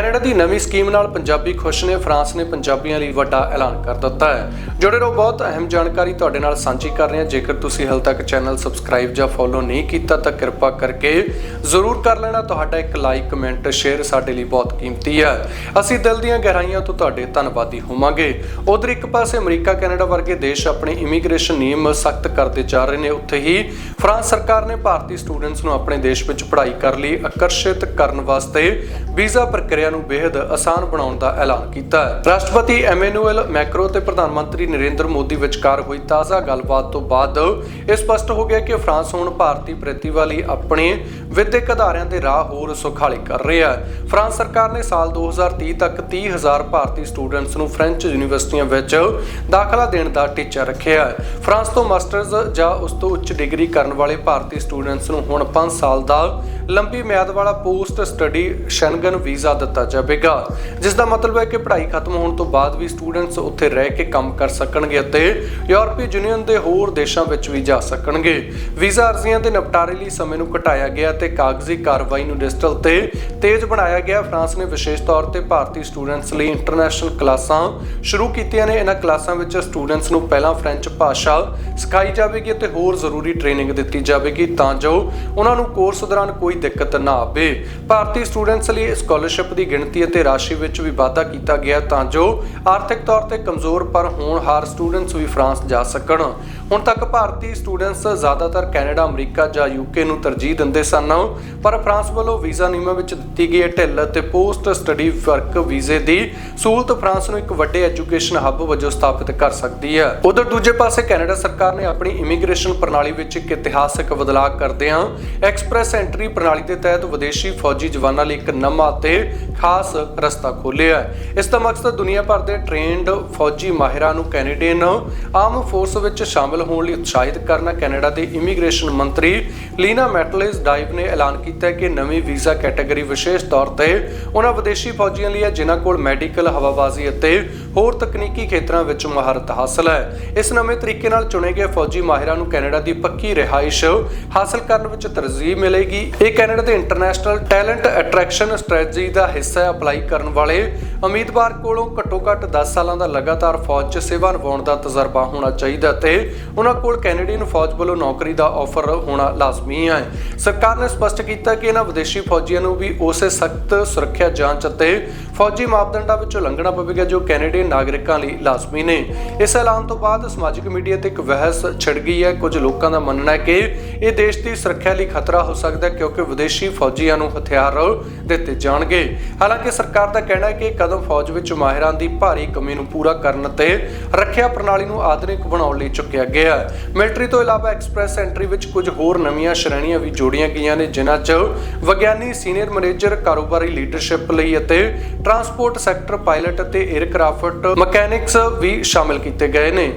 Canada ਦੀ ਨਵੀਂ scheme ਨਾਲ ਪੰਜਾਬੀ ਖੁਸ਼ ਨੇ, ਫਰਾਂਸ ਨੇ ਪੰਜਾਬੀਆਂ ਲਈ ਵੱਡਾ ਐਲਾਨ ਕਰ ਦਿੱਤਾ ਹੈ। ਜੁੜੇ ਰਹੋ, ਬਹੁਤ ਅਹਿਮ ਜਾਣਕਾਰੀ ਤੁਹਾਡੇ ਨਾਲ ਸਾਂਝੀ ਕਰ ਰਹੇ ਹਾਂ। ਜੇਕਰ ਤੁਸੀਂ ਹਾਲ ਤੱਕ ਚੈਨਲ ਸਬਸਕ੍ਰਾਈਬ ਜਾਂ ਫੋਲੋ ਨਹੀਂ ਕੀਤਾ, ਤਾਂ ਕਿਰਪਾ ਕਰਕੇ ਜ਼ਰੂਰ ਕਰ ਲੈਣਾ। ਤੁਹਾਡਾ ਇੱਕ ਲਾਈਕ, ਕਮੈਂਟ, ਸ਼ੇਅਰ ਸਾਡੇ ਲਈ ਬਹੁਤ ਕੀਮਤੀ ਹੈ। ਅਸੀਂ ਦਿਲ ਦੀਆਂ ਗਹਿਰਾਈਆਂ ਤੋਂ ਤੁਹਾਡੇ ਧੰਨਵਾਦੀ ਹੋਵਾਂਗੇ। ਉਧਰ ਇੱਕ ਪਾਸੇ ਅਮਰੀਕਾ, ਕੈਨੇਡਾ ਵਰਗੇ ਦੇਸ਼ ਆਪਣੇ ਇਮੀਗ੍ਰੇਸ਼ਨ ਨਿਯਮ ਸਖਤ ਕਰਦੇ ਜਾ ਰਹੇ ਨੇ। ਉੱਥੇ ਹੀ ਫਰਾਂਸ ਸਰਕਾਰ ਨੇ ਭਾਰਤੀ ਸਟੂਡੈਂਟਸ ਨੂੰ ਆਪਣੇ ਦੇਸ਼ ਵਿੱਚ ਪੜ੍ਹਾਈ ਕਰਨ ਲਈ, ਆਕਰਸ਼ਿਤ ਕਰਨ ਵਾਸਤੇ ਵੀਜ਼ਾ ਪ੍ਰਕਿਰਿਆ ਨੂੰ ਬੇहद ਆਸਾਨ ਬਣਾਉਣ ਦਾ ਐਲਾਨ ਕੀਤਾ ਹੈ। ਰਾਸ਼ਟਰਪਤੀ ਐਮੈਨੂਅਲ ਮੈਕਰੋ ਤੇ ਪ੍ਰਧਾਨ ਮੰਤਰੀ ਨਰਿੰਦਰ ਮੋਦੀ ਵਿਚਕਾਰ ਹੋਈ ਤਾਜ਼ਾ ਗੱਲਬਾਤ ਤੋਂ ਬਾਅਦ ਇਹ ਸਪਸ਼ਟ ਹੋ ਗਿਆ ਕਿ ਫਰਾਂਸ ਹੁਣ ਭਾਰਤੀ ਪ੍ਰਤੀ ਵਾਲੀ ਆਪਣੇ ਵਿਦਿਅਕ ਅਦਾਰਿਆਂ ਦੇ ਰਾਹ ਹੋਰ ਸੁਖਾਲੇ ਕਰ ਰਿਹਾ ਹੈ। ਫਰਾਂਸ ਸਰਕਾਰ ਨੇ ਸਾਲ 2030 ਤੱਕ 30000 ਭਾਰਤੀ ਸਟੂਡੈਂਟਸ ਨੂੰ ਫ੍ਰੈਂਚ ਯੂਨੀਵਰਸਿਟੀਆਂ ਵਿੱਚ ਦਾਖਲਾ ਦੇਣ ਦਾ ਟੀਚਾ ਰੱਖਿਆ ਹੈ। ਫਰਾਂਸ ਤੋਂ ਮਾਸਟਰਜ਼ ਜਾਂ ਉਸ ਤੋਂ ਉੱਚ ਡਿਗਰੀ ਕਰਨ ਵਾਲੇ ਭਾਰਤੀ ਸਟੂਡੈਂਟਸ ਨੂੰ ਹੁਣ 5 ਸਾਲ ਦਾ ਲੰਬੀ ਮਿਆਦ ਵਾਲਾ ਪੋਸਟ ਸਟੱਡੀ ਸ਼ੈਂਗਨ ਵੀਜ਼ਾ ਦਿੱਤਾ ਜਾਵੇਗਾ ਜਿਸ ਦਾ ਮਤਲਬ ਹੈ ਕਿ ਪੜ੍ਹਾਈ ਖਤਮ ਹੋਣ ਤੋਂ ਬਾਅਦ ਵੀ ਸਟੂਡੈਂਟਸ ਉੱਥੇ ਰਹਿ ਕੇ ਕੰਮ ਕਰ ਸਕਣਗੇ ਅਤੇ ਯੂਰਪੀ ਯੂਨੀਅਨ ਦੇ ਹੋਰ ਦੇਸ਼ਾਂ ਵਿੱਚ ਵੀ ਜਾ ਸਕਣਗੇ। ਵੀਜ਼ਾ ਅਰਜ਼ੀਆਂ ਦੇ ਨਿਪਟਾਰੇ ਲਈ ਸਮੇਂ ਨੂੰ ਘਟਾਇਆ ਗਿਆ ਤੇ ਕਾਗਜ਼ੀ ਕਾਰਵਾਈ ਨੂੰ ਡਿਜੀਟਲ ਤੇ ਤੇਜ਼ ਬਣਾਇਆ ਗਿਆ। ਫਰਾਂਸ ਨੇ ਵਿਸ਼ੇਸ਼ ਤੌਰ ਤੇ ਭਾਰਤੀ ਸਟੂਡੈਂਟਸ ਲਈ ਇੰਟਰਨੈਸ਼ਨਲ ਕਲਾਸਾਂ ਸ਼ੁਰੂ ਕੀਤੀਆਂ ਨੇ। ਇਹਨਾਂ ਕਲਾਸਾਂ ਵਿੱਚ ਸਟੂਡੈਂਟਸ ਨੂੰ ਪਹਿਲਾਂ ਫ੍ਰੈਂਚ ਭਾਸ਼ਾ ਸਿਖਾਈ ਜਾਵੇਗੀ ਅਤੇ ਹੋਰ ਜ਼ਰੂਰੀ ਟ੍ਰੇਨਿੰਗ ਦਿੱਤੀ ਜਾਵੇਗੀ, ਤਾਂ ਜੋ ਉਹਨਾਂ ਨੂੰ ਕੋਰਸ ਦੌਰਾਨ ਕੋਈ ਦਿੱਕਤ ਨਾ ਆਵੇ। ਭਾਰਤੀ ਸਟੂਡੈਂਟਸ ਲਈ ਸਕਾਲਰਸ਼ਿਪ ਦੀ ਗਿਣਤੀ ਅਤੇ ਰਾਸ਼ੀ ਵਿੱਚ ਵੀ ਵਾਧਾ ਕੀਤਾ ਗਿਆ ਤਾਂ ਜੋ ਆਰਥਿਕ ਤੌਰ ਤੇ ਕਮਜ਼ੋਰ ਪਰ ਹੋਣਹਾਰ ਸਟੂਡੈਂਟਸ ਵੀ ਫਰਾਂਸ ਜਾ ਸਕਣ। ਹੁਣ ਤੱਕ ਭਾਰਤੀ ਸਟੂਡੈਂਟਸ ਜ਼ਿਆਦਾਤਰ ਕੈਨੇਡਾ, ਅਮਰੀਕਾ ਜਾਂ ਯੂਕੇ ਨੂੰ ਤਰਜੀਹ ਦਿੰਦੇ ਸਨ, ਪਰ ਫਰਾਂਸ ਵੱਲੋਂ ਵੀਜ਼ਾ ਨਿਯਮਾਂ ਵਿੱਚ ਦਿੱਤੀ ਗਈ ਢਿੱਲ ਅਤੇ ਪੋਸਟ ਸਟੱਡੀ ਵਰਕ ਵੀਜ਼ੇ ਦੀ ਸਹੂਲਤ ਫਰਾਂਸ ਨੂੰ ਇੱਕ ਵੱਡੇ ਐਜੂਕੇਸ਼ਨ ਹੱਬ ਵਜੋਂ ਸਥਾਪਿਤ ਕਰ ਸਕਦੀ ਹੈ। ਉਧਰ ਦੂਜੇ ਪਾਸੇ ਕੈਨੇਡਾ ਸਰਕਾਰ ਨੇ ਆਪਣੀ ਇਮੀਗ੍ਰੇਸ਼ਨ ਪ੍ਰਣਾਲੀ ਵਿੱਚ ਇੱਕ ਇਤਿਹਾਸਕ ਬਦਲਾਅ ਕਰਦਿਆਂ ਐਕਸਪ੍ਰੈਸ ਐਂਟਰੀ ਪ੍ਰਣਾਲੀ ਦੇ ਤਹਿਤ ਵਿਦੇਸ਼ੀ ਫੌਜੀ ਜਵਾਨਾਂ ਲਈ ਇੱਕ ਨਵਾਂ ਅਤੇ ਖਾਸ ਰਸਤਾ ਖੋਲ੍ਹਿਆ ਹੈ। ਇਸ ਦਾ ਮਕਸਦ ਦੁਨੀਆ ਭਰ ਦੇ ਟ੍ਰੇਨਡ ਫੌਜੀ ਮਾਹਿਰਾਂ ਨੂੰ ਕੈਨੇਡੀਅਨ ਆਰਮ ਫੋਰਸ ਵਿੱਚ ਸ਼ਾਮਲ ਹੋਣ ਲਈ ਉਤਸ਼ਾਹਿਤ ਕਰਨਾ, ਕੈਨੇਡਾ ਦੇ ਇਮੀਗ੍ਰੇਸ਼ਨ ਮੰਤਰੀ ਲੀਨਾ ਮੈਟਲਿਸ ਡਾਈਵ ਨੇ ਐਲਾਨ ਕੀਤਾ ਹੈ ਕਿ ਨਵੀਂ ਵੀਜ਼ਾ ਕੈਟਾਗਰੀ ਵਿਸ਼ੇਸ਼ ਤੌਰ ਤੇ ਉਹਨਾਂ ਵਿਦੇਸ਼ੀ ਫੌਜੀਆਂ ਲਈ ਹੈ, ਜਿਨ੍ਹਾਂ ਕੋਲ ਮੈਡੀਕਲ ਹਵਾਬਾਜ਼ੀ ਅਤੇ ਹੋਰ ਤਕਨੀਕੀ ਖੇਤਰਾਂ ਵਿੱਚ ਮਹਾਰਤ ਹਾਸਲ ਹੈ। ਇਸ ਨਵੇਂ ਤਰੀਕੇ ਨਾਲ ਚੁਣੇ ਗਏ ਫੌਜੀ ਮਾਹਿਰਾਂ ਨੂੰ ਕੈਨੇਡਾ ਦੀ ਪੱਕੀ ਰਿਹਾਇਸ਼ ਹਾਸਲ ਕਰਨ ਵਿੱਚ ਤਰਜੀਹ ਮਿਲੇਗੀ। ਇਹ ਕੈਨੇਡਾ ਦੇ ਇੰਟਰਨੈਸ਼ਨਲ ਟੈਲੈਂਟ ਅਟਰੈਕਸ਼ਨ ਸਟ੍ਰੈਟਜੀ ਦਾ ਹਿੱਸਾ ਹੈ ਅਪਲਾਈ ਕਰਨ ਵਾਲੇ ਉਮੀਦਵਾਰ ਕੋਲੋਂ ਘੱਟੋ-ਘੱਟ 10 ਸਾਲਾਂ ਦਾ ਲਗਾਤਾਰ ਫੌਜ 'ਚ ਸੇਵਾ ਨਿਭਾਉਣ ਦਾ ਤਜਰਬਾ ਹੋਣਾ ਚਾਹੀਦਾ ਤੇ ਉਹਨਾਂ ਕੋਲ ਕੈਨੇਡੀਅਨ ਫੌਜ ਵੱਲੋਂ ਨੌਕਰੀ ਦਾ ਆਫਰ ਹੋਣਾ ਲਾਜ਼ਮੀ ਹੈ। ਸਰਕਾਰ ਨੇ ਸਪਸ਼ਟ ਕੀਤਾ ਕਿ ਇਹਨਾਂ ਵਿਦੇਸ਼ੀ ਫੌਜੀਆਂ ਨੂੰ ਵੀ ਉਸੇ ਸਖਤ ਸੁਰੱਖਿਆ ਜਾਂਚ ਅਤੇ ਫੌਜੀ ਮਾਪਦੰਡਾਂ ਵਿੱਚੋਂ ਲੰਘਣਾ ਪਵੇਗਾ ਜੋ ਕੈਨੇਡੀਅਨ ਨਾਗਰਿਕਾਂ ਲਈ ਲਾਜ਼ਮੀ ਨੇ। ਇਸ ਐਲਾਨ ਤੋਂ ਬਾਅਦ ਸਮਾਜਿਕ ਮੀਡੀਆ ਤੇ ਇੱਕ ਬਹਿਸ ਛਿੜ ਗਈ ਹੈ। ਕੁਝ ਲੋਕਾਂ ਦਾ ਮੰਨਣਾ ਹੈ ਕਿ ਇਹ ਦੇਸ਼ ਦੀ ਸੁਰੱਖਿਆ ਲਈ ਖਤਰਾ ਹੋ ਸਕਦਾ ਹੈ ਕਿਉਂਕਿ ਵਿਦੇਸ਼ੀ ਫੌਜੀਆਂ ਨੂੰ ਹਥਿਆਰ ਦਿੱਤੇ ਜਾਣਗੇ। ਹਾਲਾਂਕਿ ਸਰਕਾਰ ਦਾ ਕਹਿਣਾ ਹੈ ਕਿ ਇਹ ਕਦਮ ਫੌਜ ਵਿੱਚ ਮਾਹਿਰਾਂ ਦੀ ਭਾਰੀ ਕਮੀ ਨੂੰ ਪੂਰਾ ਕਰਨ ਤੇ ਰੱਖਿਆ ਪ੍ਰਣਾਲੀ ਨੂੰ ਆਧੁਨਿਕ ਬਣਾਉਣ ਲਈ ਚੁੱਕਿਆ ਗਿਆ ਹੈ। ਮਿਲਟਰੀ ਤੋਂ ਇਲਾਵਾ ਐਕਸਪ੍ਰੈਸ ਐਂਟਰੀ ਵਿੱਚ ਕੁਝ ਹੋਰ ਨਵੀਆਂ ਸ਼੍ਰੇਣੀਆਂ ਵੀ ਜੋੜੀਆਂ ਗਈਆਂ ਨੇ, ਜਿਨ੍ਹਾਂ 'ਚ ਵਿਗਿਆਨੀ ਸੀਨੀਅਰ ਮੈਨੇਜਰ ਕਾਰੋਬਾਰੀ ਲੀਡਰਸ਼ਿਪ ਲਈ ਅਤੇ ਟਰਾਂਸਪੋਰਟ ਸੈਕਟਰ ਪਾਇਲਟ ਅਤੇ 에ਅਰਕ੍ਰਾਫਟ ਮਕੈਨਿਕਸ ਵੀ ਸ਼ਾਮਿਲ ਕੀਤੇ ਗਏ ਨੇ।